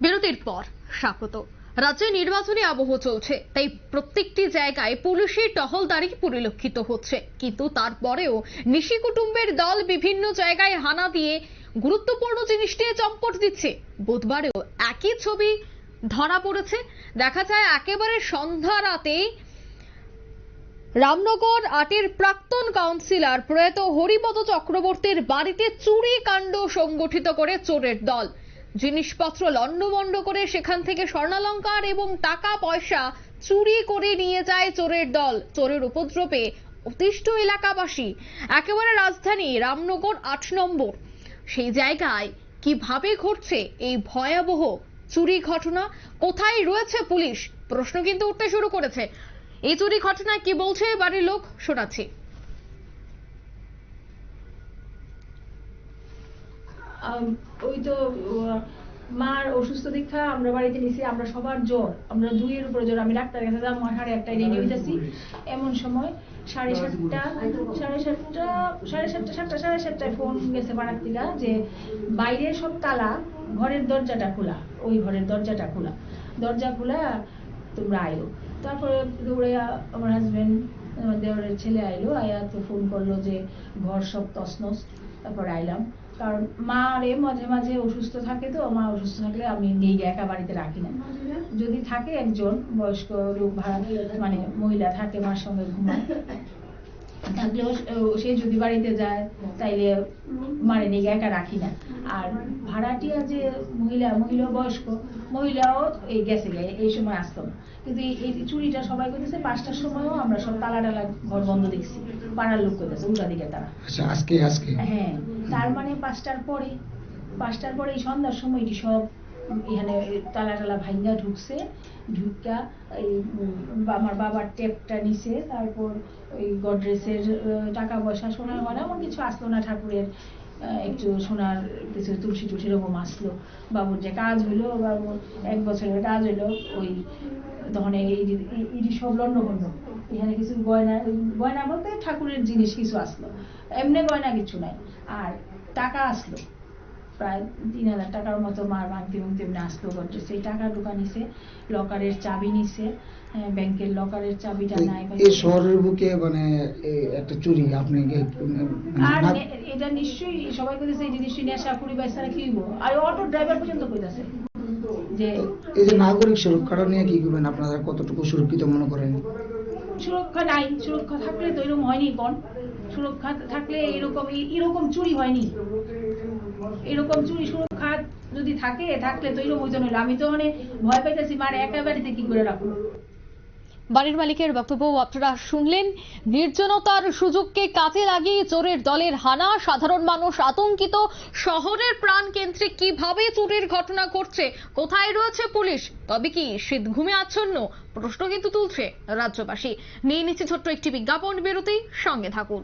বিরতির পর, স্বাগত। রাজ্যে নির্বাচনী আবহ চলছে, তাই প্রত্যেকটি জায়গায় পুলিশের টহলদারি পরিলক্ষিত হচ্ছে। কিন্তু তারপরেও নিশি কুটুম্বের দল বিভিন্ন জায়গায় হানা দিয়ে গুরুত্বপূর্ণ জিনিস নিয়ে চম্পট দিচ্ছে। বুধবারেও একই ছবি ধরা পড়েছে। দেখা যায় একেবারে সন্ধ্যা রাতেই রামনগর আটের প্রাক্তন কাউন্সিলর প্রয়াত হরিপদ চক্রবর্তীর বাড়িতে চুরি কাণ্ড সংগঠিত করে চোরের দল। জিনিসপত্র লণ্ডভণ্ড করে সেখান থেকে স্বর্ণালঙ্কার এবং টাকা পয়সা চুরি করে নিয়ে যায় চোরের দল। চোরের উপদ্রবে অতিষ্ঠ এলাকাবাসী। একেবারে রাজধানী রামনগর আট নম্বর। সেই জায়গায় কীভাবে ঘটছে এই ভয়াবহ চুরি ঘটনা? কোথায় রয়েছে পুলিশ? প্রশ্ন কিন্তু উঠতে শুরু করেছে। এই চুরি ঘটনায় কি বলছে? বাড়ির লোক শোনাচ্ছি আম, ওই তো মার অসুস্থ দীক্ষা, আমরা বাড়িতে নিছি, আমরা সবার জ্বর, আমরা দুইয়ের উপরে জ্বর। আমি ডাক্তার কাছে যাব সাড়ে একটায় রেডি হইতেছি। এমন সময় সাড়ে সাতটা সাড়ে সাতটা সাড়ে সাতটা সাতটা, সাড়ে সাতটায় ফোন গেছে থেকে যে বাইরের সব তালা, ঘরের দরজাটা খোলা, ওই ঘরের দরজাটা খোলা। দরজা খোলা, তোমরা আইলো তারপরে দৌড়ে আমার হাজবেন্ড আমার দেওরের ছেলে আইলো, আয়া তো ফোন করল যে ঘর সব তছনছ, তারপর আইলাম। কারণ মা রে মাঝে মাঝে অসুস্থ থাকে তো মা অসুস্থ থাকলে আমি নেই একা বাড়িতে রাখি না। যদি থাকে একজন বয়স্ক লোক ভাড়া মানে মহিলা থাকে মার সঙ্গে ঘুমায়। থাকলেও সে যদি বাড়িতে যায় তাইলে মারে নিয়ে একা রাখি না। আর ভাড়াটিয়া যে মহিলা মহিলা বয়স্ক মহিলাও এই গেছে গে এই সময় আসতো না। কিন্তু এই এই চুরিটা সবাই করতেছে পাঁচটার সময়ও আমরা সব তালা টালা ঘর বন্ধ দেখছি। পাড়ার লোক করতেছে উল্টা দিকে তারা। আচ্ছা আজকে আজকে? হ্যাঁ তার মানে পাঁচটার পরে পাঁচটার পরে এই সন্ধ্যার সময় কি সব এখানে তালা টালা ভাঙ্গা ঢুকছে, ঢুকা এই আমার বাবার টেপটা নিছে, তারপর ওই গডরেজের টাকা পয়সা, সোনার গয়না, এমন কিছু আসলো না ঠাকুরের একটু সোনার কিছু তুলসী টুলসি এরকম আসলো। বাবুর যে কাজ হইল, বাবুর এক বছরের কাজ হইল, ওই তখন এই এই সব লন্ডভন্ড এখানে কিছু গয়না গয়না বলতে ঠাকুরের জিনিস কিছু আসলো, এমনি গয়না কিছু নাই, আর টাকা আসলো। প্রায় তিন হাজার টাকার মতো মার ভাঙতে ভাঙতে এমনি আসলো গড্রেজ সেই টাকা ঢুকা নিছে লকারের চাবি নিছে হ্যাঁ, ব্যাংকের লকারের চাবিটা নাই এই- শহরের বুকে মানে একটা চুরি আপনি কি- আর এটা নিশ্চয়ই সবাই কইতেছে এই যে নিশ্চয়ই নেশা কুড়ি বাইশ ছাড়া কি আর অটো ড্রাইভার পর্যন্ত কইতাছে। যে এই যে নাগরিক সুরক্ষাটা নিয়ে কি করবেন আপনারা? কতটুকু সুরক্ষিত মনে করেন? সুরক্ষা নাই। সুরক্ষা থাকলে তো এরকম হয়নি কোন সুরক্ষা থাকলে এরকম এরকম চুরি হয়নি। এরকম চুরি সুরক্ষা যদি থাকে, থাকলে তো এরকম হইতো না আমি তো মানে ভয় পাইতেছি মার একা বাড়িতে কি করে রাখব। বাড়ির মালিকের বক্তব্য আপনারা শুনলেন। নির্জনতার সুযোগকে কাজে লাগিয়ে চোরের দলের হানা, সাধারণ মানুষ আতঙ্কিত। শহরের প্রাণ কেন্দ্রে কীভাবে চুরির ঘটনা ঘটছে, কোথায় রয়েছে পুলিশ, তবে কি শীত ঘুমে আচ্ছন্ন? প্রশ্ন কিন্তু তুলছে রাজ্যবাসী। নিয়ে নিচ্ছে ছোট্ট একটি বিজ্ঞাপন, বিরতি, সঙ্গে থাকুন।